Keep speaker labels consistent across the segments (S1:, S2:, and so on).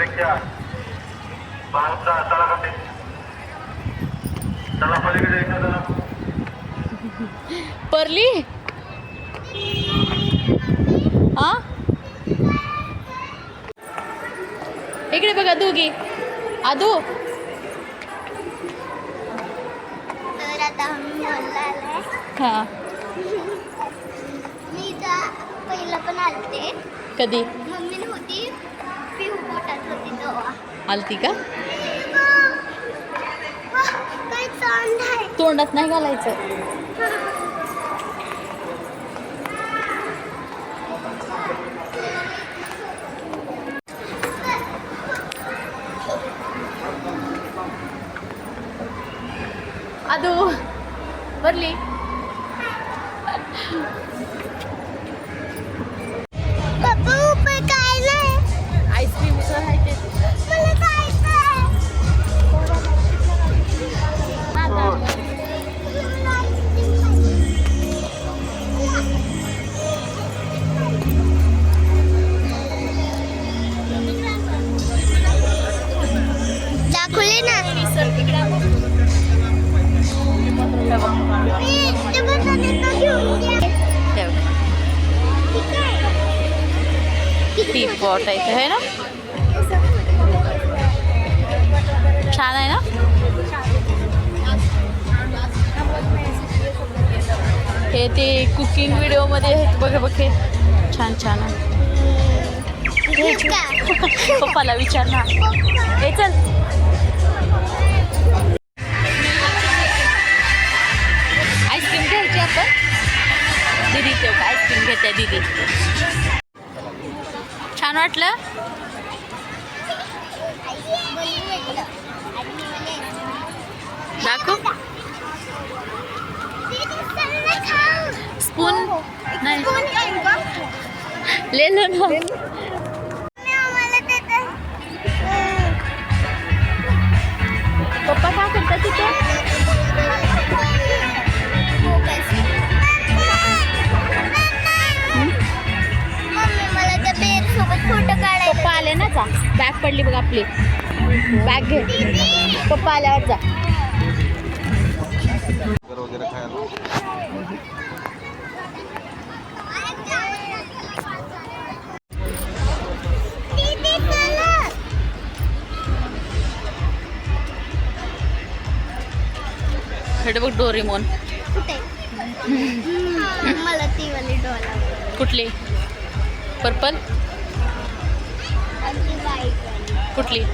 S1: रिक्षा चला का चला पलीकडे
S2: परली? आ? इकडे बघा दोघी. आदू? हा.
S3: मी पहिलं पण आलते.
S2: कधी?
S3: मम्मी होती पिऊ पोटात होती तेव्हा
S2: आलती का? तोंडात नाही घालायचं. आदू भरली. टी पॉट आहे इथे, ना? छान आहे ना? हे ते कुकिंग व्हिडिओमध्ये आहेत बघा बघे. छान छान. पप्पाला विचार ना. हे चल. आईस्क्रीम घेते दिदी. छान वाटलं? दाखव. स्पून? नाही.
S3: कोण
S2: ना. पप्पा काय करतात तिथे? जा. बॅग पडली बघ आपली. बॅग घे. पप्पा आल्यावर जा. हे बघ डोरेमोन.
S3: मला ती वाली डॉल.
S2: कुठली? पर्पल? कुठली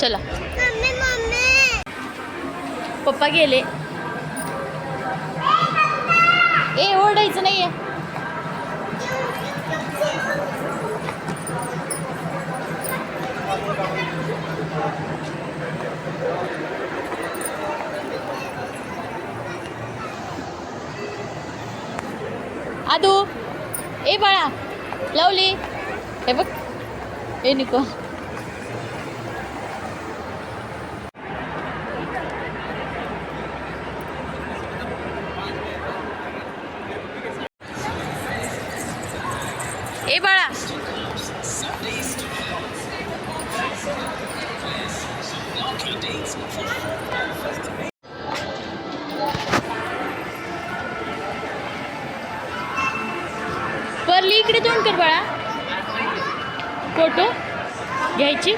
S2: चला।
S3: मम्मी मम्मी
S2: पप्पा गेले। ए ओरडायचं नाहीये। आदू ए बाळा लावली. हे बघ. ए निको ए बाळा परली इकडे तोंड कर बाळा. फोटो घ्यायची.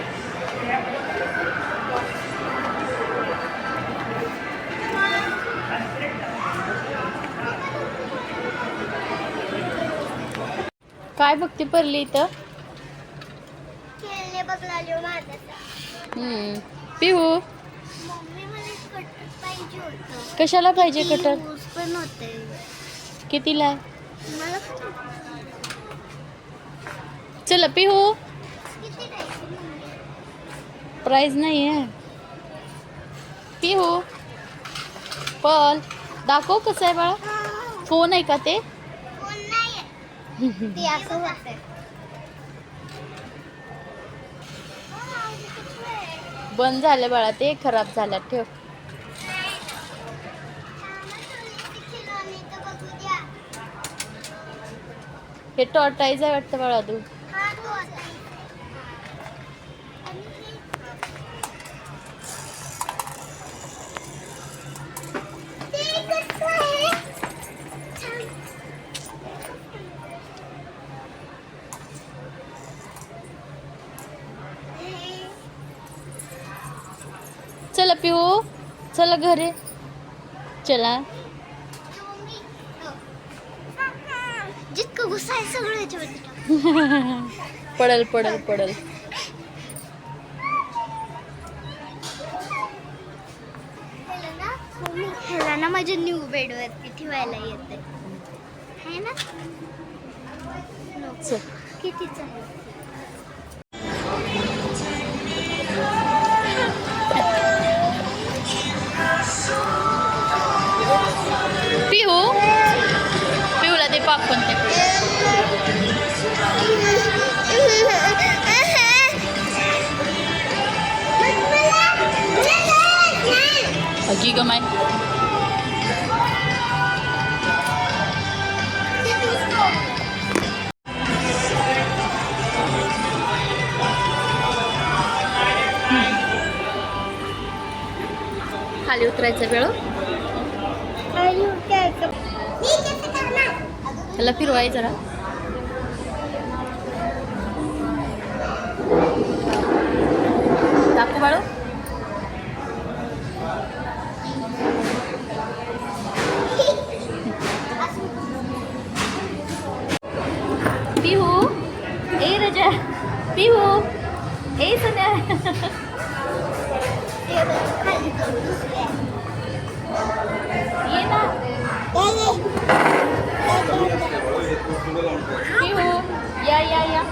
S2: काय बघते परली इथं? हम्म. पिहू? कशाला पाहिजे कटर? कितीला? आहे चला पिहू? प्राईज नाही आहे पिहू. पल. दाखव कसं आहे बाळा. फोन आहे का ते? बंद झाले बाळा ते खराब झाल्या ठेव. हे टॉर्टाईज आहे वाटतं बाळा दूध पिऊ. चला घरी. चला.
S3: जितकं गुस्सा आहे सगळं याच्यावरती.
S2: पडल पडल पडल.
S3: ह्याला ना माझ्या न्यू बेडवरती ठेवायला येते आहे ना? कितीच आहे?
S2: पिहूला ते हकी गमाय खाली उतरायचा वेळ. त्याला फिरवाय जरा. दाखव बाळू. पिहू ए रजा पिहू ए सन्या. ये ना. या या या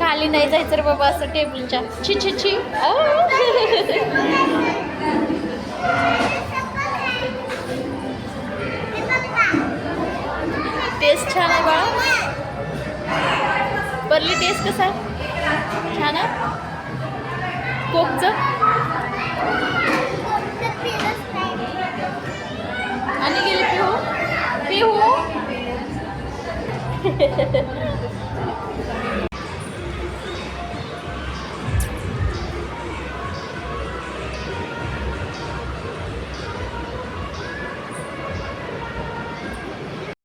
S2: खाली नाही जायचं रे बाबा असं टेबलच्या. छी छी छी. टेस्ट छान आहे बाळा. परली टेस्ट कसा? आहे छान आहे? कोकचं? आणि गेले हो? पिहू पिहू